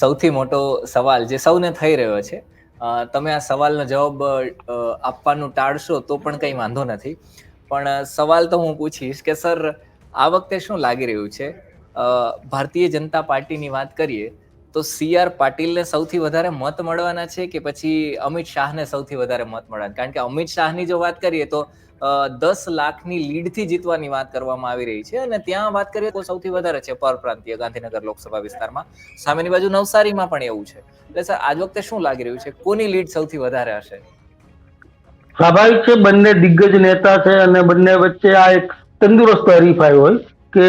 સૌથી મોટો સવાલ જે સૌને થઈ રહ્યો છે તમે આ સવાલનો જવાબ આપવાનું ટાળશો તો પણ કંઈ વાંધો નથી. પણ સવાલ તો હું પૂછીશ કે સર, આ વખતે શું લાગી રહ્યું છે? ભારતીય જનતા પાર્ટીની વાત કરીએ તો સી આર પાટીલને સૌથી વધારે મત મળવાના છે કે પછી અમિત શાહને સૌથી વધારે મત મળવાના? કારણ કે અમિત શાહની જો વાત કરીએ તો દસ લાખની લીડથી જીતવાની વાત કરવામાં આવી રહી છે અને ત્યાં વાત કરીએ તો સૌથી વધારે છે પરપ્રાંતીય ગાંધીનગર લોકસભા વિસ્તારમાં. સામેની બાજુ નવસારીમાં પણ એવું છે. એટલે સર આજ વખતે શું લાગી રહ્યું છે? કોની લીડ સૌથી વધારે હશે? સ્વાભાવિક છે બંને દિગ્ગજ નેતા છે અને બંને વચ્ચે આ એક તંદુરસ્ત હરીફાઈ હોય કે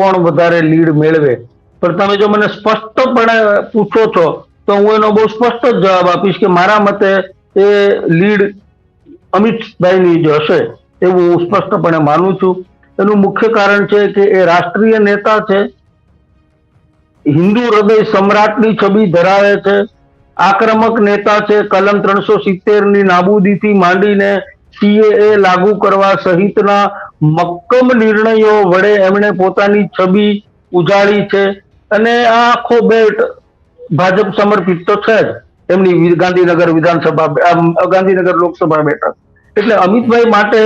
કોણ વધારે લીડ મેળવે? પણ તમે જો મને સ્પષ્ટપણે પૂછો છો, તો હું એનો બહુ સ્પષ્ટ જ જવાબ આપીશ કે મારા મતે એ લીડ અમિતભાઈની જ હશે એવું હું સ્પષ્ટપણે માનું છું. એનું મુખ્ય કારણ છે કે એ રાષ્ટ્રીય નેતા છે, હિન્દુ હૃદય સમ્રાટની છબી ધરાવે છે, આક્રમક નેતા છે, કલમ ત્રણસો સિત્તેરની નાબૂદીથી માંડીને સીએએ લાગુ કરવા સહિતના મક્કમ નિર્ણયો વડે એમણે પોતાની છબી ઉજાળી છે. અને આ આખો બેલ્ટ ભાજપ સમર્પિત તો છે જ. એમની ગાંધીનગર વિધાનસભા ગાંધીનગર લોકસભા બેઠક. એટલે અમિતભાઈ માટે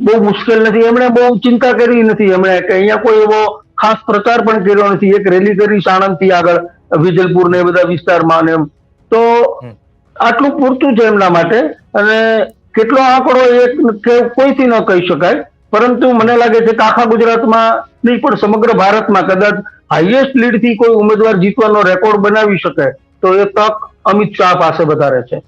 બહુ મુશ્કેલ નથી. એમણે બહુ ચિંતા કરી નથી એમણે કે અહીંયા કોઈ એવો ખાસ પ્રચાર પણ કર્યો નથી. એક રેલી કરી સાણંદથી આગળ વિજલપુર ને એ બધા વિસ્તારમાં ને એમ. તો આટલું પૂરતું છે એમના માટે. અને કેટલો આંકડો એક કોઈથી ન કહી શકાય. પરંતુ મને લાગે છે કે આખા ગુજરાતમાં નહીં, પણ સમગ્ર ભારતમાં કદાચ હાઈએસ્ટ લીડથી કોઈ ઉમેદવાર જીતવાનો રેકોર્ડ બનાવી શકે, તો એ તક અમિત શાહ પાસે વધારે છે.